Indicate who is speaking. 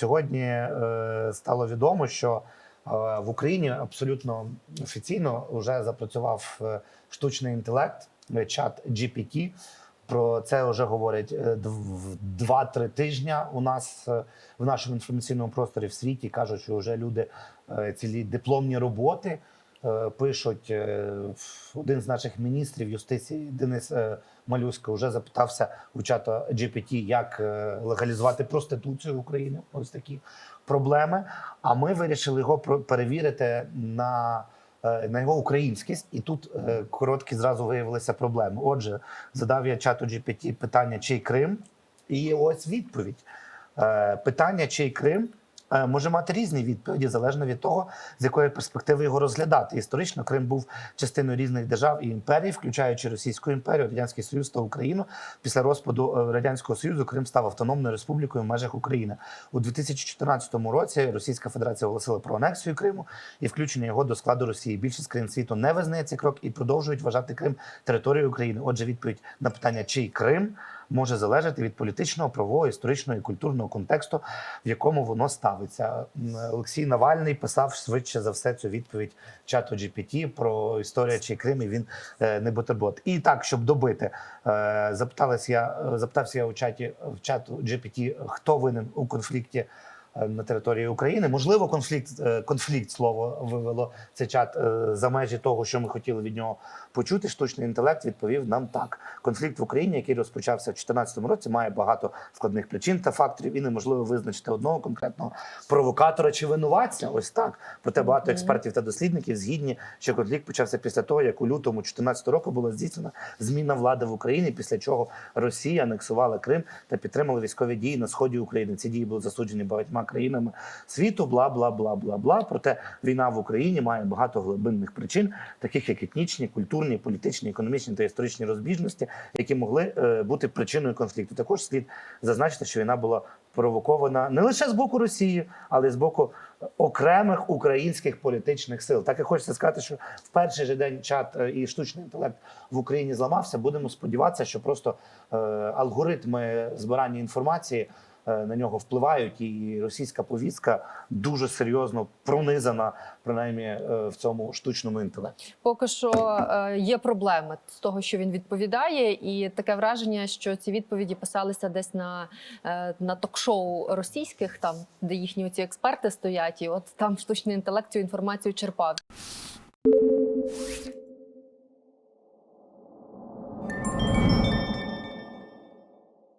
Speaker 1: Сьогодні е, стало відомо, що е, в Україні абсолютно офіційно вже запрацював е, штучний інтелект, чат GPT. Про це вже говорять е, дв- два-три тижні. У нас в нашому інформаційному просторі в світі кажуть, що вже люди цілі дипломні роботи пишуть. Е, Один з наших міністрів юстиції Денис е, Малюська вже запитався у чата GPT, як е, легалізувати проституцію в Україні. Ось такі проблеми. А ми вирішили його перевірити на. е, На його українськість, і тут е, короткі зразу виявилися проблеми. Отже, задав я чату GPT питання, чий Крим, і ось відповідь. Е, питання, чий Крим, е, може мати різні відповіді, залежно від того, з якої перспективи його розглядати. Історично Крим був частиною різних держав і імперій, включаючи Російську імперію, Радянський Союз та Україну. Після розпаду е, Радянського Союзу Крим став автономною республікою в межах України. У 2014 році Російська Федерація оголосила про анексію Криму і включення його до складу Росії. Більшість країн світу не визнає цей крок і продовжують вважати Крим територією України. Отже, відповідь на питання, чий Крим може залежати від політичного, правового, історичного і культурного контексту, в якому воно ставиться. Олексій Навальний писав швидше за все цю відповідь чату GPT про історію чи Крим, і він е, не бутерброд. І так, щоб добити, е, запиталась я, е, запитався я у чаті в чату GPT, хто винен у конфлікті. Е, На території України можливо, конфлікт е, конфлікт слово вивело цей чат е, за межі того, що ми хотіли від нього почути. Штучний інтелект відповів нам так: конфлікт в Україні, який розпочався в 2014 році, має багато складних причин та факторів, і неможливо визначити одного конкретного провокатора чи винуватця. Ось так. Проте багато експертів та дослідників згідні, що конфлікт почався після того, як у лютому 2014 року була здійснена зміна влади в Україні, після чого Росія анексувала Крим та підтримала військові дії на сході України. Ці дії були засуджені багатьма країнами світу. Бла бла бла бла бла. Проте війна в Україні має багато глибинних причин, таких як етнічні, культурні, політичні, економічні та історичні розбіжності, які могли е, бути причиною конфлікту. Також слід зазначити, що війна була провокована не лише з боку Росії, але й з боку окремих українських політичних сил. Так і хочеться сказати, що в перший же день чат е, і штучний інтелект в Україні зламався. Будемо сподіватися, що просто е, алгоритми збирання інформації. Е, На нього впливають, і російська повістка дуже серйозно пронизана, принаймні е, в цьому штучному інтелекті.
Speaker 2: Поки що е, є проблеми з того, що він відповідає, і таке враження, що ці відповіді писалися десь на, на ток-шоу російських, там де їхні ці експерти стоять, і от там штучний інтелект цю інформацію черпав.